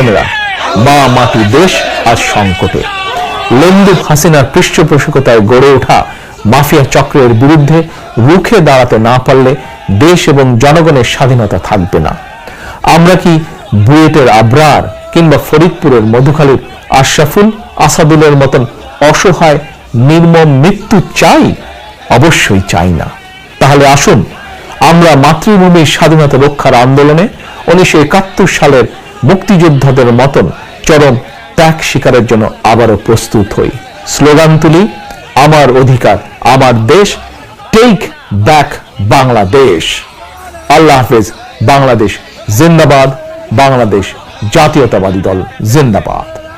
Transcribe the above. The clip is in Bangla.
বোনেরা মা মাটি দেশ আজ সংকটে। লেন্দু হাসিনার পৃষ্ঠপোষকতায় গড়ে ওঠা মাফিয়া চক্রের বিরুদ্ধে রুখে দাঁড়াতে না পারলে দেশ এবং জনগণের স্বাধীনতা থাকবে না। আমরা কি বুয়েটের আবরার কিংবা ফরিদপুরের মধুখালীর আশরাফুল আসাদুলের মতন অসহায়, নির্মম মৃত্যু চাই? অবশ্যই চাই না। তাহলে আসুন, আমরা মাতৃভূমির স্বাধীনতা রক্ষার আন্দোলনে উনিশশো একাত্তর সালের মুক্তিযোদ্ধাদের মতন চরম ত্যাগ শিকারের জন্য আবারও প্রস্তুত হই। স্লোগান তুলি, আমার অধিকার, আমার দেশ টেক ব্যাক বাংলাদেশ। আল্লাহ হাফেজ, বাংলাদেশ জিন্দাবাদ, বাংলাদেশ জাতীয়তাবাদী দল জিন্দাবাদ।